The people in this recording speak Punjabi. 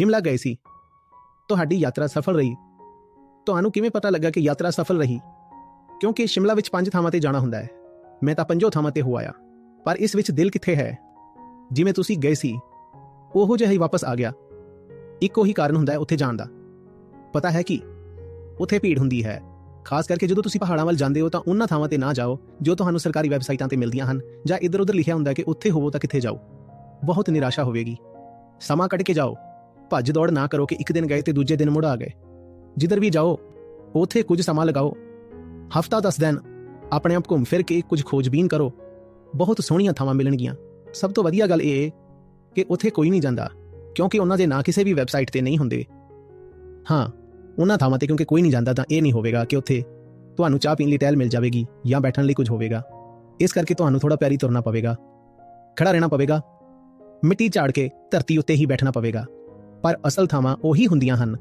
ਸ਼ਿਮਲਾ ਗਏ ਸੀ। ਤੁਹਾਡੀ ਯਾਤਰਾ ਸਫਲ ਰਹੀ। ਤੁਹਾਨੂੰ ਕਿਵੇਂ ਪਤਾ ਲੱਗਾ ਕਿ ਯਾਤਰਾ ਸਫਲ ਰਹੀ? ਕਿਉਂਕਿ ਸ਼ਿਮਲਾ ਵਿੱਚ ਪੰਜ ਥਾਵਾਂ ਤੇ ਜਾਣਾ ਹੁੰਦਾ ਹੈ। ਮੈਂ ਤਾਂ ਪੰਜੋ ਥਾਵਾਂ ਤੇ ਹੋ ਆਇਆ। ਪਰ ਇਸ ਵਿੱਚ ਦਿਲ ਕਿੱਥੇ ਹੈ? ਜਿਵੇਂ ਤੁਸੀਂ ਗਏ ਸੀ, ਉਹੋ ਜਿਹਾ ਹੀ ਵਾਪਸ ਆ ਗਿਆ। ਇੱਕੋ ਹੀ ਕਾਰਨ ਹੁੰਦਾ ਹੈ ਉੱਥੇ ਜਾਣ ਦਾ। ਪਤਾ ਹੈ ਕਿ ਉੱਥੇ ਭੀੜ ਹੁੰਦੀ ਹੈ। ਖਾਸ ਕਰਕੇ ਜਦੋਂ ਤੁਸੀਂ ਪਹਾੜਾਂ ਵੱਲ ਜਾਂਦੇ ਹੋ ਤਾਂ ਉਹਨਾਂ ਥਾਵਾਂ ਤੇ ਨਾ ਜਾਓ, ਜੋ ਤੁਹਾਨੂੰ ਸਰਕਾਰੀ ਵੈਬਸਾਈਟਾਂ ਤੇ ਮਿਲਦੀਆਂ ਹਨ, ਜਾਂ ਇੱਧਰ-ਉੱਧਰ ਲਿਖਿਆ ਹੁੰਦਾ ਕਿ ਉੱਥੇ ਹੋਵੋ ਤਾਂ ਕਿੱਥੇ ਜਾਓ। ਬਹੁਤ ਨਿਰਾਸ਼ਾ ਹੋਵੇਗੀ। ਸਮਾਂ ਕੱਢ ਕੇ ਜਾਓ। ਭੱਜ ਦੌੜ ਨਾ ਕਰੋ ਕਿ ਇੱਕ ਦਿਨ ਗਏ ਤੇ ਦੂਜੇ ਦਿਨ ਮੁੜ ਆ ਗਏ। ਜਿੱਧਰ ਵੀ ਜਾਓ, ਉੱਥੇ ਕੁਝ ਸਮਾਂ ਲਗਾਓ। ਹਫਤਾ 10 ਦਿਨ, ਆਪਣੇ ਆਪ ਘੁੰਮ ਫਿਰ ਕੇ ਕੁਝ ਖੋਜਬੀਨ ਕਰੋ। ਬਹੁਤ ਸੋਹਣੀਆਂ ਥਾਵਾਂ ਮਿਲਣਗੀਆਂ। ਸਭ ਤੋਂ ਵਧੀਆ ਗੱਲ ਇਹ ਕਿ ਉੱਥੇ ਕੋਈ ਨਹੀਂ ਜਾਂਦਾ, ਕਿਉਂਕਿ ਉਹਨਾਂ ਦੇ ਨਾਂ ਕਿਸੇ ਵੀ ਵੈਬਸਾਈਟ ਤੇ ਨਹੀਂ ਹੁੰਦੇ। ਹਾਂ, ਉਹਨਾਂ ਥਾਵਾਂ ਤੇ ਕਿਉਂਕਿ ਕੋਈ ਨਹੀਂ ਜਾਂਦਾ ਤਾਂ ਇਹ ਨਹੀਂ ਹੋਵੇਗਾ ਕਿ ਉੱਥੇ ਤੁਹਾਨੂੰ ਚਾਹ ਪੀਣ ਲਈ ਟਹਿਲ ਮਿਲ ਜਾਵੇਗੀ ਜਾਂ ਬੈਠਣ ਲਈ ਕੁਝ ਹੋਵੇਗਾ। ਇਸ ਕਰਕੇ ਤੁਹਾਨੂੰ ਥੋੜਾ ਪੈਰੀ ਤੁਰਨਾ ਪਵੇਗਾ। ਖੜਾ ਰਹਿਣਾ ਪਵੇਗਾ। ਮਿੱਟੀ ਝਾੜ ਕੇ ਧਰਤੀ ਉੱਤੇ ਹੀ ਬੈਠਣਾ ਪਵੇਗਾ। ਪਰ ਅਸਲ ਥਾਵਾਂ ਉਹੀ ਹੁੰਦੀਆਂ ਹਨ।